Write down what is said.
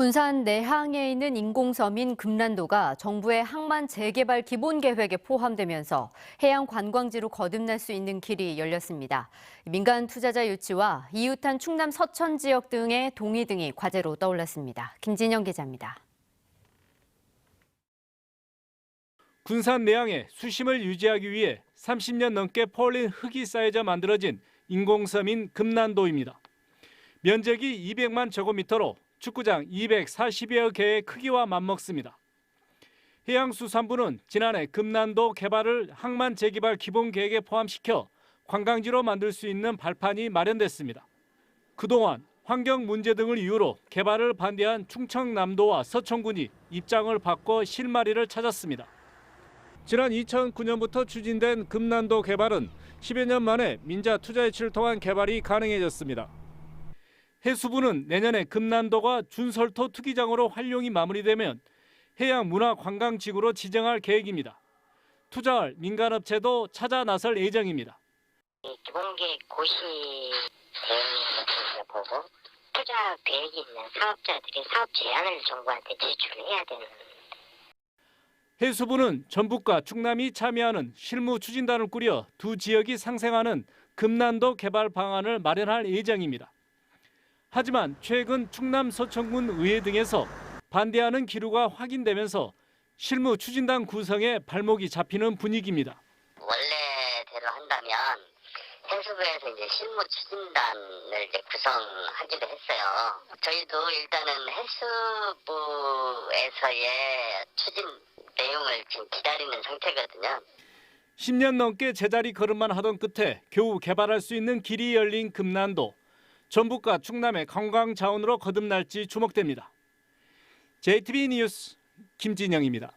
군산 내항에 있는 인공섬인 금란도가 정부의 항만 재개발 기본 계획에 포함되면서 해양 관광지로 거듭날 수 있는 길이 열렸습니다. 민간 투자자 유치와 이웃한 충남 서천 지역 등의 동의 등이 과제로 떠올랐습니다. 김진영 기자입니다. 군산 내양에 수심을 유지하기 위해 30년 넘게 퍼올린 흙이 쌓여져 만들어진 인공섬인 금난도입니다. 면적이 200만 제곱미터로 축구장 240여 개의 크기와 맞먹습니다. 해양수산부는 지난해 금난도 개발을 항만 재개발 기본 계획에 포함시켜 관광지로 만들 수 있는 발판이 마련됐습니다. 그동안 환경 문제 등을 이유로 개발을 반대한 충청남도와 서천군이 입장을 바꿔 실마리를 찾았습니다. 지난 2009년부터 추진된 금난도 개발은 10여 년 만에 민자 투자 유치를 통한 개발이 가능해졌습니다. 해수부는 내년에 금난도가 준설토 투기장으로 활용이 마무리되면 해양 문화 관광지구로 지정할 계획입니다. 투자할 민간업체도 찾아 나설 예정입니다. 이 기본계획 고시 대응을 보고 투자 계획이 있는 사업자들이 사업 제안을 정부한테 제출을 해야 되는 해수부는 전북과 충남이 참여하는 실무 추진단을 꾸려 두 지역이 상생하는 금난도 개발 방안을 마련할 예정입니다. 하지만 최근 충남 서천군 의회 등에서 반대하는 기류가 확인되면서 실무 추진단 구성에 발목이 잡히는 분위기입니다. 원래대로 한다면 해수부에서 이제 실무 추진단을 이제 구성하기로 했어요. 저희도 일단은 해수부에서의 추진 내용을 지금 기다리는 상태거든요. 10년 넘게 제자리 걸음만 하던 끝에 겨우 개발할 수 있는 길이 열린 금난도. 전북과 충남의 관광 자원으로 거듭날지 주목됩니다. JTB 뉴스 김진영입니다.